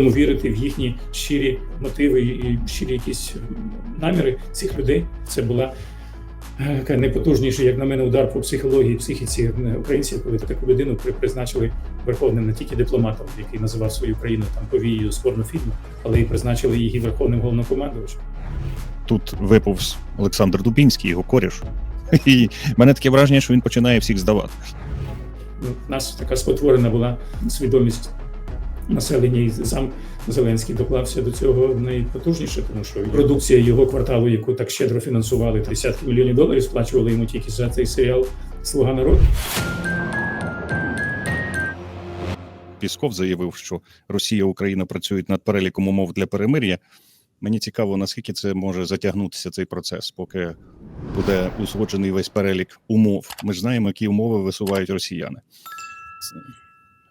вірити в їхні щирі мотиви і щирі якісь наміри цих людей. Це була е, яка найпотужніший, як на мене, удар по психології, психіці е, українців, коли таку людину призначили верховним не тільки дипломатом, який називав свою країну там повією з порнофільму, але й призначили її верховним головнокомандувачем. Тут виповз Олександр Дубінський, його коріш. І мене таке враження, що він починає всіх здавати. Ну, у нас така спотворена була свідомість населення, і сам Зеленський доклався до цього найпотужніше, тому що продукція його кварталу, яку так щедро фінансували, десятки мільйонів доларів сплачували йому тільки за цей серіал Слуга народу. Пісков заявив, що Росія і Україна працюють над переліком умов для перемир'я. Мені цікаво, наскільки це може затягнутися цей процес, поки буде узгоджений весь перелік умов. Ми ж знаємо, які умови висувають росіяни.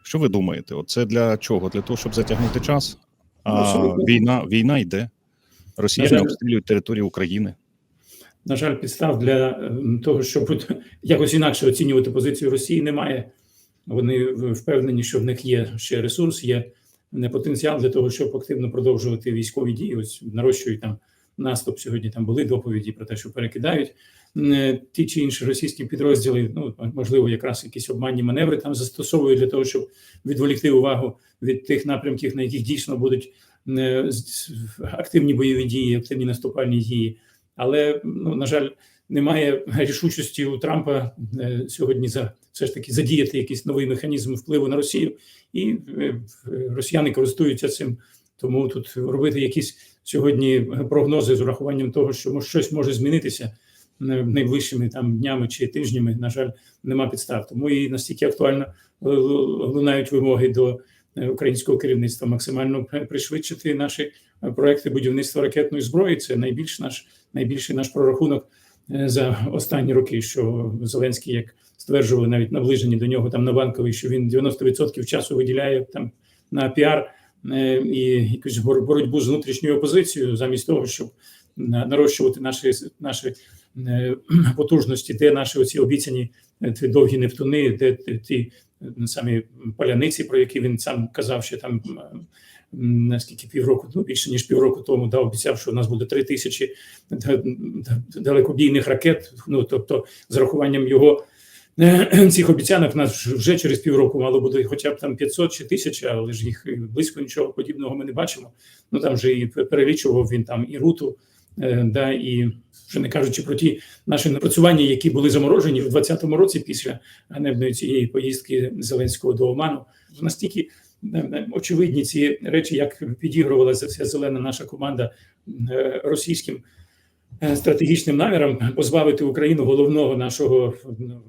Що ви думаєте? Оце для чого? Для того, щоб затягнути час? А Абсолютно. війна, війна йде. Росіяни жаль. обстрілюють територію України. На жаль, підстав для е, того, щоб якось інакше оцінювати позицію Росії, немає. Вони впевнені, що в них є ще ресурс, є не потенціал для того, щоб активно продовжувати військові дії. Ось нарощують там наступ. Сьогодні там були доповіді про те, що перекидають ті чи інші російські підрозділи. Ну можливо, якраз якісь обманні маневри там застосовують для того, щоб відволікти увагу від тих напрямків, на яких дійсно будуть е, активні бойові дії, активні наступальні дії. Але ну на жаль, немає рішучості у Трампа е, сьогодні за все ж таки задіяти якийсь новий механізм впливу на Росію, і е, росіяни користуються цим. Тому тут робити якісь сьогодні прогнози з урахуванням того, що щось може змінитися е, найближчими там днями чи тижнями. На жаль, нема підстав. Тому і настільки актуально е, лунають вимоги до е, українського керівництва максимально пришвидшити наші е, проекти будівництва ракетної зброї. Це найбільш наш найбільший наш прорахунок за останні роки. Що Зеленський, як стверджували навіть наближені до нього там на банковий, що він 90% часу виділяє там на піар і якусь бор- боротьбу з внутрішньою опозицією, замість того, щоб на- нарощувати наші наші потужності, де наші оці обіцяні е, ті довгі нептуни, де ті- е, самі поляниці, про які він сам казав, що там е, наскільки півроку, ну більше ніж півроку тому, да, обіцяв, що у нас буде три тисячі далекобійних ракет. Ну тобто, з рахуванням його е, цих обіцянок, нас вже через півроку мало буде хоча б там 500 чи 1000, але ж їх близько нічого подібного ми не бачимо. Ну там вже і перелічував він там і руту, е, да і вже не кажучи про ті наші напрацювання, які були заморожені в 2020 році після ганебної цієї поїздки Зеленського до Оману. Настільки е, е, очевидні ці речі, як підігрувалася вся зелена наша команда е, російським стратегічним намірам позбавити Україну головного нашого ну,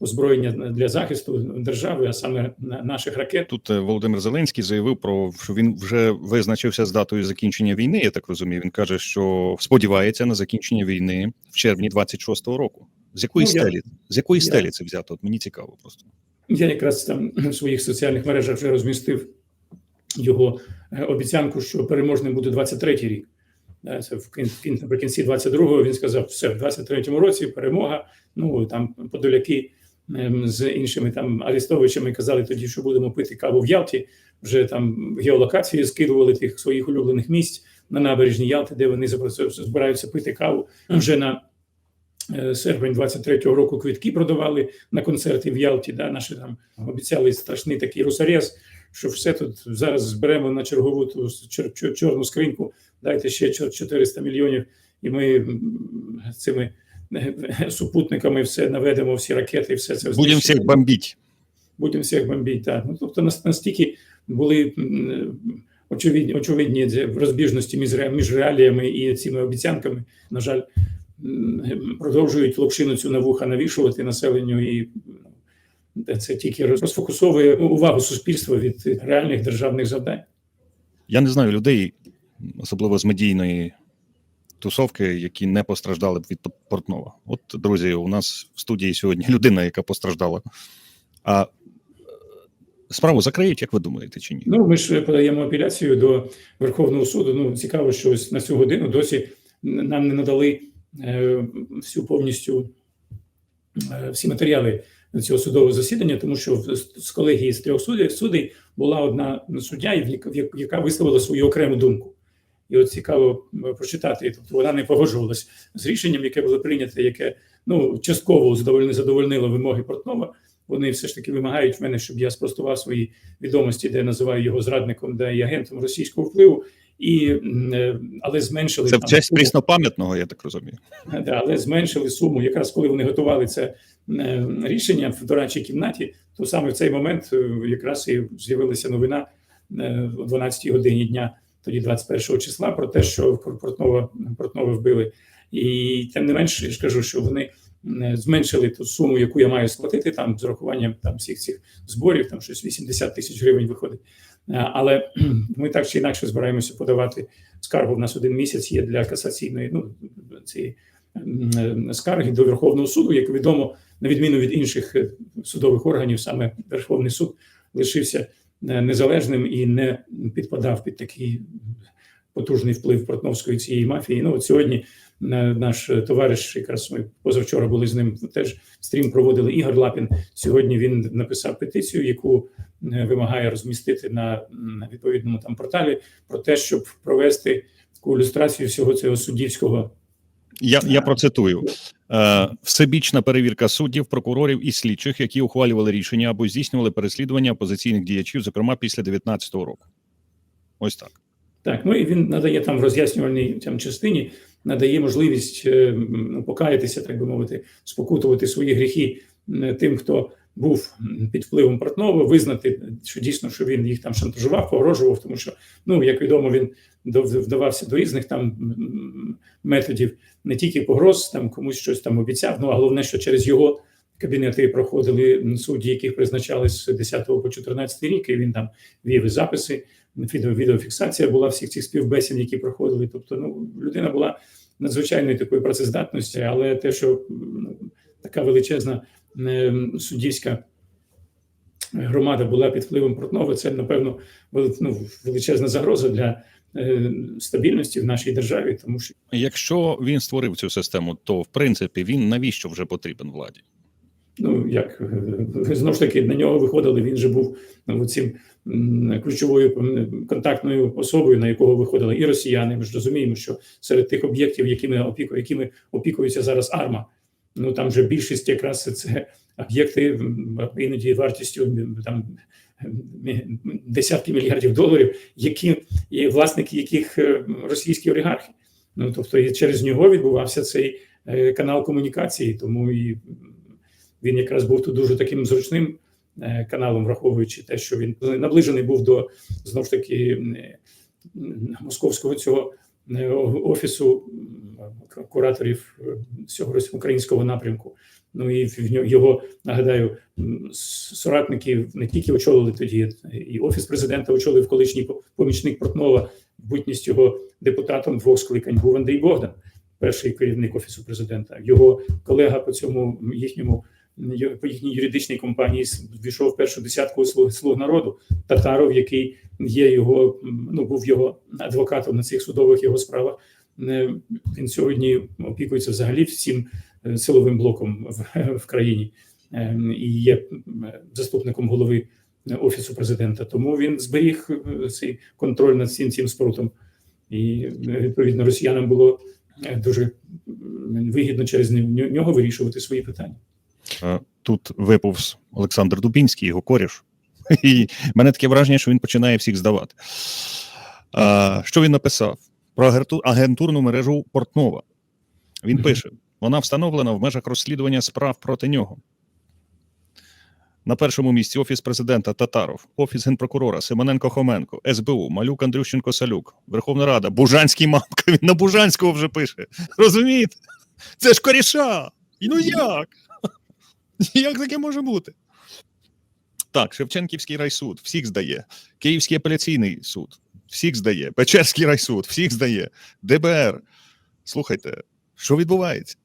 озброєння для захисту держави, а саме на- наших ракет. Тут е, Володимир Зеленський заявив про що він вже визначився з датою закінчення війни. Я так розумію. Він каже, що сподівається на закінчення війни в червні 26-го року. З якої Ну, я- стелі? З якої я- стелі це взято? От мені цікаво просто. Я якраз там в своїх соціальних мережах вже розмістив його е, обіцянку, що переможним буде 23-й рік. Е, Це в кін- кін- наприкінці 22-го він сказав, все, в 23-му році перемога. Ну там подоляки з іншими там арестовичами казали тоді, що будемо пити каву в Ялті. Вже там геолокації скидували тих своїх улюблених місць на набережні Ялти, де вони збираються пити каву. Вже на е, серпень 23-го року квитки продавали на концерти в Ялті. Да, наші там обіцяли страшний такий русарез, що все тут зараз зберемо на чергову ту чор- чор- чорну скриньку. Дайте ще 400 мільйонів, і ми цими супутниками все наведемо, всі ракети, все це Будемо всіх бомбити. Будемо всіх бомбити. Так. Ну, тобто настільки були очевидні, очевидні розбіжності між, між реаліями і цими обіцянками. На жаль, продовжують локшину цю на вуха навішувати населенню, і це тільки розфокусовує увагу суспільства від реальних державних завдань. Я не знаю людей, особливо з медійної тусовки, які не постраждали б від Портнова. От, друзі, у нас в студії сьогодні людина, яка постраждала. А е, справу закриють, як ви думаєте, чи ні? Ну, ми ж подаємо апеляцію до Верховного суду. Ну, цікаво, що ось на цю годину досі нам не надали е, всю повністю е, всі матеріали цього судового засідання, тому що в- з колегії з трьох суддів судей була одна суддя, яка висловила свою окрему думку. І от цікаво прочитати. Тобто вона не погоджувалась з рішенням, яке було прийнято, яке ну частково задовольни задовольнило вимоги Портнова. Вони все ж таки вимагають в мене, щоб я спростував свої відомості, де я називаю його зрадником, де і агентом російського впливу, і е, але зменшили Це в честь пріснопам'ятного, я так розумію. Да, але зменшили суму. Якраз коли вони готували це е, рішення в дорадчій кімнаті, то саме в цей момент е, якраз і з'явилася новина о 12 годині дня, тоді 21 числа, про те, що Портнова, Портнова вбили. І тим не менше, я ж кажу, що вони зменшили ту суму, яку я маю сплатити, там з урахуванням там всіх цих зборів, там щось 80 тисяч гривень виходить. Е, Але ми так чи інакше збираємося подавати скаргу. В нас один місяць є для касаційної ну, цієї е, скарги до Верховного суду. Як відомо, на відміну від інших е, судових органів, саме Верховний суд лишився незалежним і не підпадав під такий потужний вплив портновської цієї мафії. Ну от сьогодні е, наш е, товариш, якраз ми позавчора були з ним теж стрім проводили Ігор Лапін. Сьогодні він написав петицію, яку е, вимагає розмістити на відповідному там порталі про те, щоб провести таку ілюстрацію всього цього суддівського Я, я процитую: е, всебічна перевірка суддів, прокурорів і слідчих, які ухвалювали рішення або здійснювали переслідування опозиційних діячів, зокрема після 2019 року. Ось так. Так, ну і він надає там в роз'яснювальній там частині, надає можливість е, покаятися, так би мовити, спокутувати свої гріхи тим, хто був під впливом Портнова, визнати, що дійсно що він їх там шантажував, погрожував, тому що ну як відомо, він вдавався до різних там методів, не тільки погроз, там комусь щось там обіцяв. Ну а головне, що через його кабінети проходили судді, яких призначали з 10 по 14 рік, і він там вів і записи відео, відеофіксація була всіх цих співбесід, які проходили. Тобто, ну людина була надзвичайної такої працездатності, але те, що така величезна суддівська громада була під впливом Портнова, це напевно ну, величезна загроза для стабільності в нашій державі, тому що Якщо він створив цю систему, то в принципі він навіщо вже потрібен владі? ну як е, знову ж таки на нього виходили. Він же був ну, цим ключовою контактною особою, на якого виходили і росіяни. Ми ж розуміємо, що серед тих об'єктів, якими опіку, якими опікується зараз арма, ну там же більшість якраз це об'єкти іноді вартістю там десятки мільярдів доларів, які і власники яких е, російські олігархи. Ну тобто і через нього відбувався цей е, канал комунікації, тому і він якраз був тут дуже таким зручним е, каналом, враховуючи те, що він наближений був до знов ж таки московського цього офісу кураторів цього українського напрямку. Ну і його нагадаю, соратники не тільки очолили тоді, і офіс президента очолив колишній помічник Портнова, бутність його депутатом двох скликань був Андрій Богдан, перший керівник офісу президента. Його колега по цьому їхньому по їхній юридичній компанії ввійшов в першу десятку слуг, слуг народу Татаров, який є його, ну був його адвокатом на цих судових його справах. Е, Він сьогодні опікується взагалі всім е, силовим блоком в, в країні е, і є заступником голови е, офісу президента. Тому він зберіг е, цей контроль над цим цим спрутом. І е, відповідно росіянам було е, дуже вигідно через нього вирішувати свої питання. Е, Тут виповз Олександр Дубінський, його коріш. І мене таке враження, що він починає всіх здавати. А, що він написав? Про агенту- агентурну мережу Портнова. Він пише: вона встановлена в межах розслідування справ проти нього. На першому місці Офіс президента Татаров, Офіс генпрокурора Симоненко Хоменко, СБУ, Малюк Андрющенко Салюк, Верховна Рада, Бужанський мамка. Він на Бужанського вже пише. Розумієте? Це ж коріша! Ну як? Як таке може бути? Так, Шевченківський райсуд всіх здає, Київський апеляційний суд всіх здає, Печерський райсуд всіх здає, ДБР. Слухайте, що відбувається?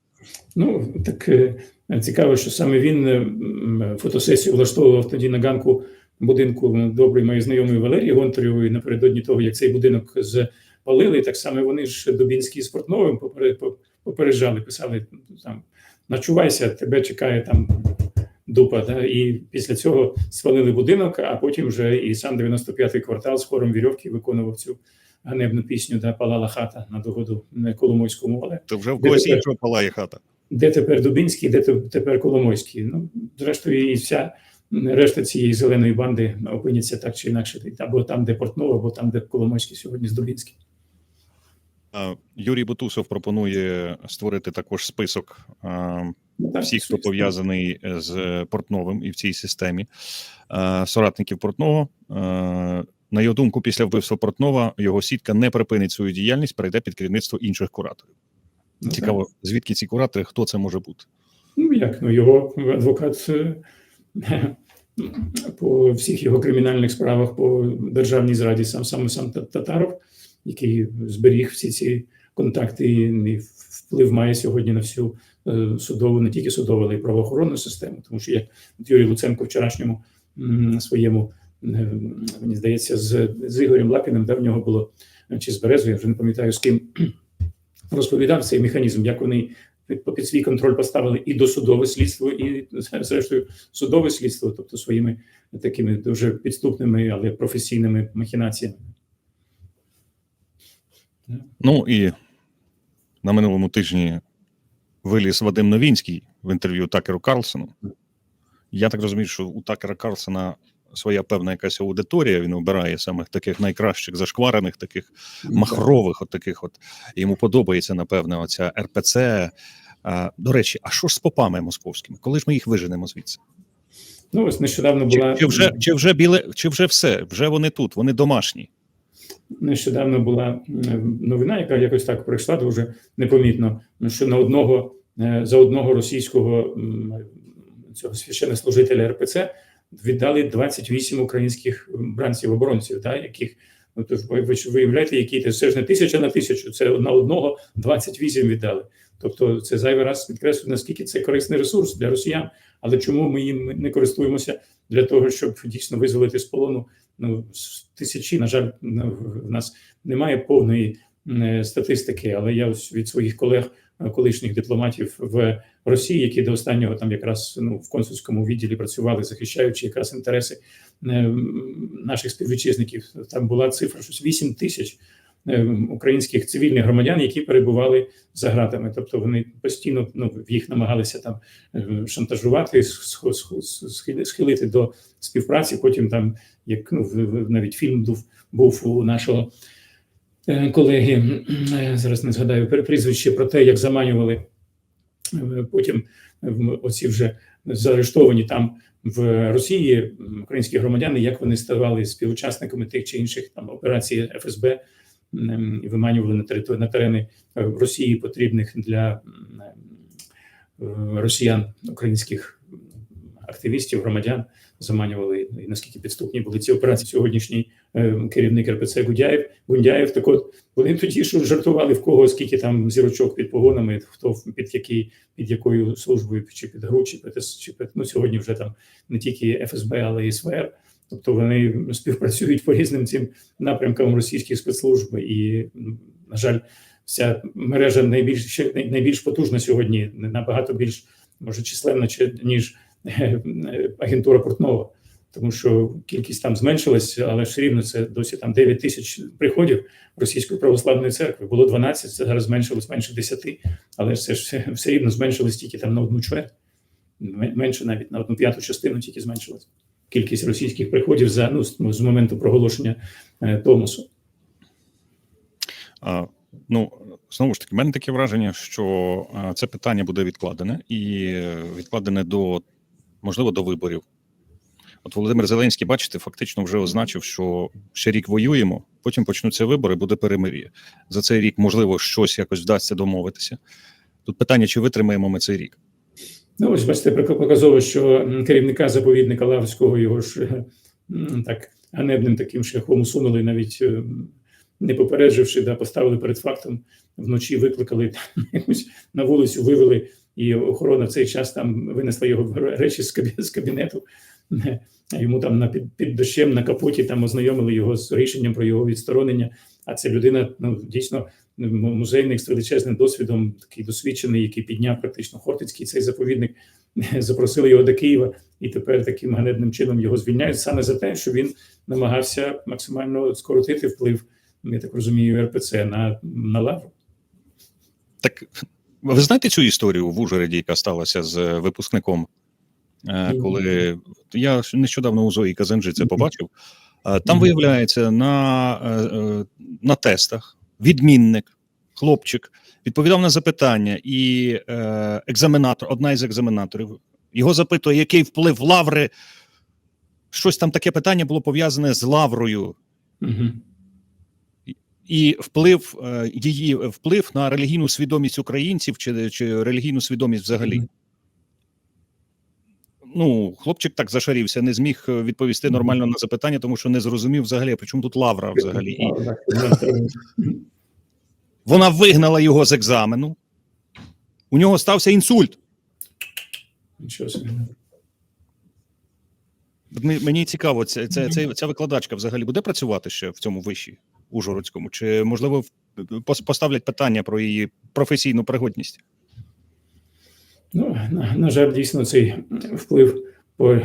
Ну так е, цікаво, що саме він е, фотосесію влаштовував тоді на ганку будинку доброї моєї знайомої Валерії Гонтарєвої напередодні того, як цей будинок запалили. Так само вони ж Дубінський з Портновим попере- попереджали, писали там: начувайся, тебе чекає там дупа. Да? І після цього спалили будинок, а потім вже і сам 95-й квартал з хором вірьовки виконував цю ганебну пісню, да палала хата на догоду Коломойському. Але То вже в Де когось іншого палає хата. де тепер Дубінський, де тепер Коломойський. Ну, зрештою, і вся решта цієї зеленої банди опиняться так чи інакше, або там, де Портнова, або там, де Коломойський сьогодні з Дубінським. Юрій Бутусов пропонує створити також список Ну, так, всіх, хто пов'язаний з Портновим і в цій системі, соратників Портного. На його думку, після вбивства Портнова його сітка не припинить свою діяльність, перейде під керівництво інших кураторів. Ну, так. Цікаво, звідки ці куратори, хто це може бути? Ну як ну його адвокат е, по всіх його кримінальних справах по державній зраді, сам саме сам Та- Татаров, який зберіг всі ці контакти і вплив має сьогодні на всю е, судову, не тільки судову, але й правоохоронну систему. Тому що як Юрій Луценко вчорашньому своєму мені здається, з, з Ігорем Лапіним, де в нього було е, чи з Березою, я вже не пам'ятаю з ким розповідав цей механізм, як вони під, під свій контроль поставили і досудове слідство, і зрештою судове слідство, тобто своїми такими дуже підступними, але професійними махінаціями. Ну і на минулому тижні виліз Вадим Новінський в інтерв'ю Такеру Карлсону. Я так розумію, що у Такера Карлсона своя певна якась аудиторія. Він обирає самих таких найкращих, зашкварених, таких махрових, от таких от йому подобається, напевне, оця РПЦ. А, до речі, а що ж з попами московськими? Коли ж ми їх виженемо звідси? Ну ось нещодавно Чи, була чи вже чи вже біле, чи вже все? Вже вони тут, вони домашні. нещодавно була новина, яка якось так пройшла дуже непомітно. ну, Що на одного е, за одного російського цього священнослужителя РПЦ віддали 28 українських бранців оборонців, да, яких ну то ж ви виявляєте, які це це ж не тисяча на тисячу, це на одного 28 віддали. Тобто, це зайвий раз підкреслює, наскільки це корисний ресурс для росіян. Але чому ми їм не користуємося для того, щоб дійсно визволити з полону ну тисячі? На жаль, ну, в нас немає повної е, статистики, але я від своїх колег, колишніх дипломатів в Росії, які до останнього там якраз ну в консульському відділі працювали, захищаючи якраз інтереси е, наших співвітчизників. Там була цифра щось 8 тисяч е, українських цивільних громадян, які перебували за гратами. Тобто вони постійно ну їх намагалися там е, шантажувати, сх- сх- схилити до співпраці. Потім там як ну навіть фільм був у нашого е, колеги. е, Зараз не згадаю прізвище про те, як заманювали е, потім оці вже заарештовані там в Росії українські громадяни, як вони ставали співучасниками тих чи інших там операцій ФСБ і виманювали на території на терени е, Росії потрібних для е, росіян українських активістів, громадян заманювали і наскільки підступні були ці операції. Сьогоднішній е, керівник РПЦ Гундяєв Гундяєв. Так от вони тоді що жартували в кого скільки там зірочок під погонами, хто під який під якою службою, чи під ГРУ, чи під, чи під ну сьогодні вже там не тільки ФСБ, але і СВР. Тобто вони співпрацюють по різним цим напрямкам російських спецслужб, і ну, на жаль, вся мережа найбільш найбільш потужна сьогодні, набагато більш може численна, чи- ніж е, е, агентура Портнова. Тому що кількість там зменшилась, але все рівно це досі там 9 тисяч приходів російської православної церкви. Було 12, це зараз зменшилось менше 10, але ж це ж все, рівно зменшилось тільки там на одну чверть, менше навіть на одну п'яту частину тільки зменшилась кількість російських приходів за ну з, моменту проголошення е, Томосу. А, ну, знову ж таки, в мене таке враження, що а, це питання буде відкладене і е, відкладене до, можливо, до виборів. От Володимир Зеленський, бачите, фактично вже означив, що ще рік воюємо, потім почнуться вибори, буде перемир'я. За цей рік, можливо, щось якось вдасться домовитися. Тут питання, чи витримаємо ми цей рік. Ну, ось бачите, показово, що керівника заповідника Лаврського його ж е, так ганебним таким шляхом усунули, навіть е, не попередживши, да, поставили перед фактом. Вночі викликали там, якусь на вулицю, вивели, і охорона в цей час там винесла його речі з кабінету. йому там на під, під дощем на капоті там ознайомили його з рішенням про його відсторонення. А це людина ну дійсно музейник з величезним досвідом, такий досвідчений, який підняв практично Хортицький цей заповідник, запросили його до Києва, і тепер таким ганебним чином його звільняють саме за те, що він намагався максимально скоротити вплив, я так розумію, РПЦ на, на лавру. Так ви знаєте цю історію в Ужгороді, яка сталася з випускником? Е. Коли я нещодавно у Зої Казанжи це побачив, Е, там виявляється на, е, на тестах відмінник, хлопчик, відповідав на запитання, і екзаменатор, одна із екзаменаторів, його запитує, який вплив лаври. Щось там таке питання було пов'язане з лаврою. Угу. і вплив її вплив на релігійну свідомість українців чи, чи релігійну свідомість взагалі. Ну, хлопчик так зашарівся, не зміг е, відповісти нормально на запитання, тому що не зрозумів взагалі, при чому тут лавра взагалі. І вона вигнала його з екзамену. У нього стався інсульт. Мені цікаво, це, це, ця викладачка взагалі буде працювати ще в цьому виші Ужгородському? Чи можливо поставлять питання про її професійну пригодність? Ну, на, на жаль, дійсно цей вплив по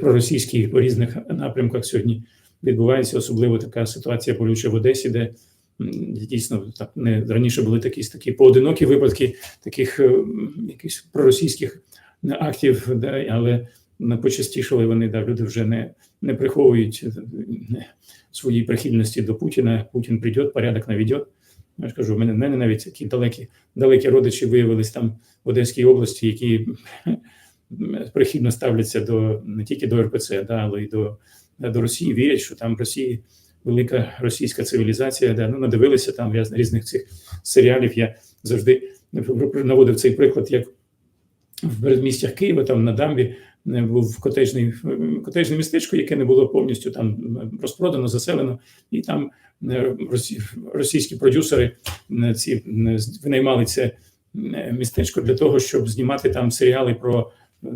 проросійський по різних напрямках сьогодні відбувається. Особливо така ситуація болюча в Одесі, де дійсно так не раніше були такі такі поодинокі випадки таких е, якихось проросійських актів, да, але почастішали вони, да, люди вже не, не приховують е, не, своїй прихильності до Путіна. Путін прийде, порядок наведет. Я ж кажу, в мене, в мене навіть такі далекі, далекі родичі виявились там в Одеській області, які прихильно ставляться до не тільки до РПЦ, да, але й до, до Росії, вірять, що там в Росії велика російська цивілізація, да, ну надивилися там різ- різних цих серіалів. Я завжди наводив цей приклад, як в передмістях Києва, там на дамбі був котежний котежне містечко, яке не було повністю там е, розпродано, заселено, і там е, російські продюсери е, ці е, винаймали це е, містечко для того, щоб знімати там серіали про е,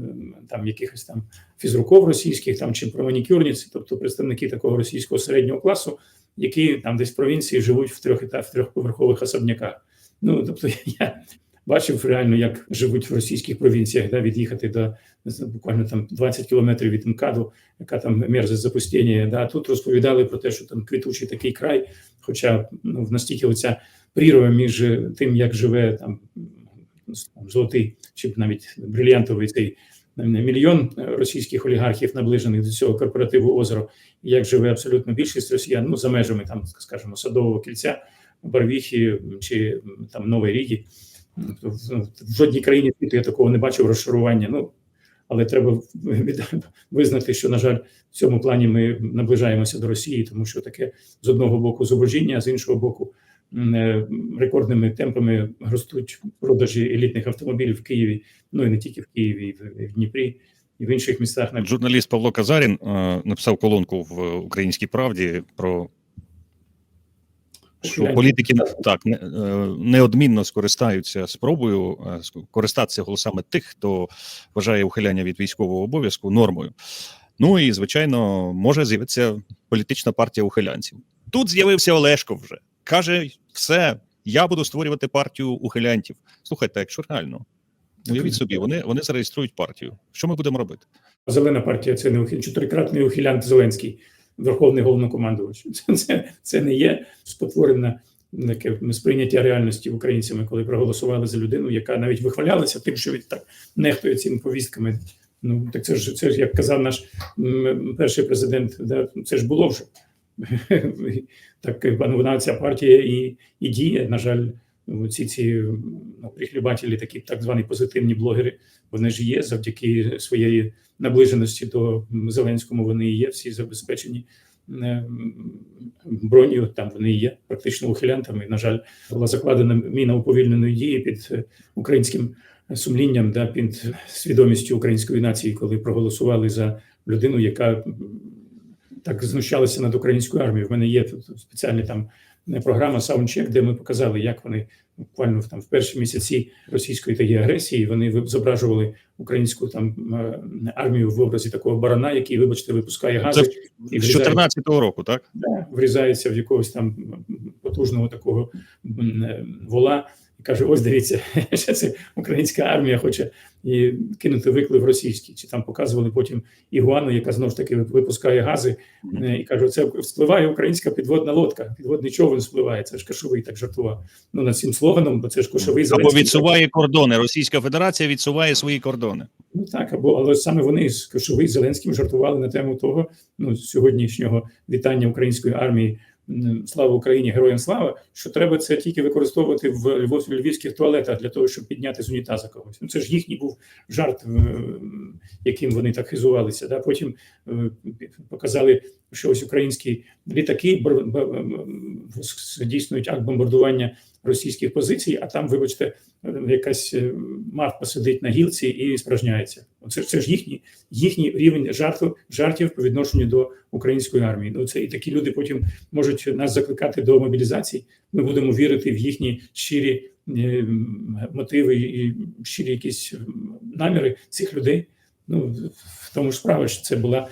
там якихось там фізруков російських, там чи про манікюрниць, тобто представники такого російського середнього класу, які там десь в провінції живуть в трьох в трьохповерхових особняках. Ну тобто я бачив реально, як живуть в російських провінціях, да, від'їхати до буквально там 20 кілометрів від МКАДу, яка там мерзость запустіння. Да, тут розповідали про те, що там квітучий такий край, хоча ну настільки оця прірва між тим, як живе там золотий чи навіть брильянтовий цей е, мільйон російських олігархів, наближених до цього корпоративу озеро, як живе абсолютно більшість росіян, ну за межами там, скажімо, садового кільця, Барвіхи чи там Нової Ріги. В жодній країні світу я такого не бачив розшарування. Ну але треба визнати, що на жаль, в цьому плані ми наближаємося до Росії, тому що таке з одного боку зубожіння, а з іншого боку, е, рекордними темпами ростуть продажі елітних автомобілів в Києві. Ну і не тільки в Києві, і в, Дніпрі, і в інших містах. на Журналіст Павло Казарін е, написав колонку в Українській правді про що політики так е, неодмінно скористаються спробою е, користатися голосами тих, хто вважає ухиляння від військового обов'язку нормою. Ну і звичайно, може з'явитися політична партія ухилянців. Тут з'явився Олешко вже каже: все, я буду створювати партію ухилянтів. Слухайте, якщо реально, уявіть собі, вони, вони зареєструють партію. Що ми будемо робити? Зелена партія це не ухиль... чотирикратний ухилянт Зеленський, верховний головнокомандувач. Це, це, це не є спотворене таке сприйняття реальності українцями, коли проголосували за людину, яка навіть вихвалялася тим, що він так нехтує цими повістками. Ну так це ж це ж як казав наш перший президент, да, це ж було вже. Так ну, вона ця партія і, і діє. На жаль, ці ці ну, прихлібателі, такі так звані позитивні блогери, вони ж є завдяки своєї наближеності до Зеленському. Вони є всі забезпечені е, броню. Там вони є практично ухилянтами. На жаль, була закладена міна уповільненої дії під е, українським сумлінням, да, під свідомістю української нації, коли проголосували за людину, яка так знущалися над українською армією. В мене є тут спеціальна там програма Soundcheck, де ми показали, як вони буквально там в перші місяці російської тієї агресії вони зображували українську там е, армію в образі такого барана, який, вибачте, випускає гази і з 14-го року, так? да, врізається в якогось там потужного такого е, вола каже: ось дивіться, ще це українська армія хоче і кинути виклик російський. Чи там показували потім ігуану, яка знову ж таки випускає гази, е, і каже: це вспливає українська підводна лодка, підводний човен спливає. Це ж кашовий так жартував. Ну над цим слоганом, бо це ж кошовий Або відсуває кордони. Російська Федерація відсуває свої кордони. Ну так, або але саме вони з Кошовий Зеленським жартували на тему того ну сьогоднішнього вітання української армії. Слава Україні, героям слава! Що треба це тільки використовувати в львівських туалетах для того, щоб підняти з унітаза когось. Ну це ж їхній був жарт, е, яким вони так хизувалися. Да? Потім е, показали, що ось українські літаки здійснюють акт бомбардування російських позицій, а там, вибачте, якась е, мавпа сидить на гілці і спражняється. Оце це ж їхній їхній рівень жарту жартів по відношенню до української армії. Ну це і такі люди потім можуть нас закликати до мобілізації. Ми будемо вірити в їхні щирі е, мотиви і щирі якісь наміри цих людей. Ну в тому ж справа, що це була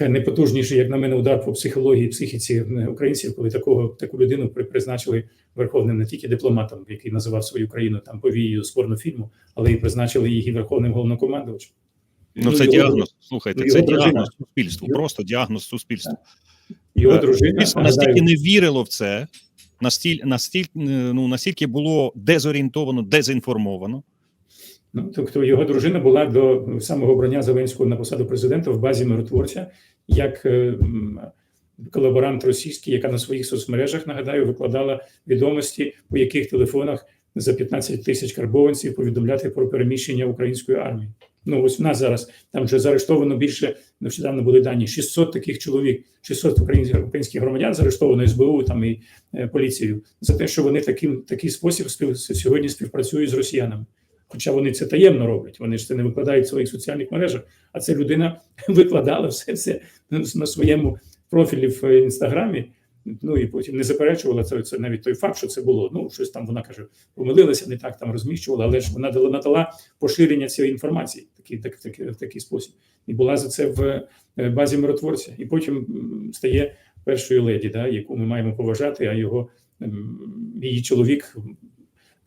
найпотужніший, як на мене, удар по психології, психіці е, українців, коли такого таку людину призначили верховним не тільки дипломатом, який називав свою країну там повією з порнофільму, але й призначили її верховним головнокомандувачем. Ну, це його- діагноз. Слухайте, це дружина- діагноз суспільству. його- Просто діагноз суспільству. Його Е, дружина настільки не вірило в це, настільки, настільки, ну, настільки було дезорієнтовано, дезінформовано. Ну, тобто його дружина була до самого обрання Зеленського на посаду президента в базі миротворця як е, колаборант російський, яка на своїх соцмережах нагадаю викладала відомості, у яких телефонах за 15 тисяч карбованців повідомляти про переміщення української армії. Ну ось в нас зараз там вже заарештовано більше. Нещодавно були дані 600 таких чоловік, 600 українських українських громадян заарештовано СБУ там і е, поліцією за те, що вони таким такий спосіб спів, сьогодні співпрацюють з росіянами. Хоча вони це таємно роблять, вони ж це не викладають в своїх соціальних мережах. А ця людина викладала все це на своєму профілі в інстаграмі. Ну і потім не заперечувала це, це навіть той факт, що це було. Ну щось там вона каже, помилилася, не так там розміщувала, але ж вона дала надала поширення цієї інформації такий, так, так, в такий спосіб. І була за це в е, базі миротворця. І потім стає першою леді, да, яку ми маємо поважати. А його її чоловік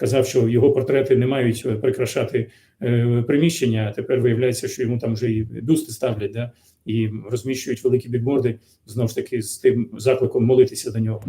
казав, що його портрети не мають е, прикрашати е, приміщення. А тепер виявляється, що йому там вже і бюсти ставлять, да, і розміщують великі бікборди знову ж таки з тим закликом молитися до нього.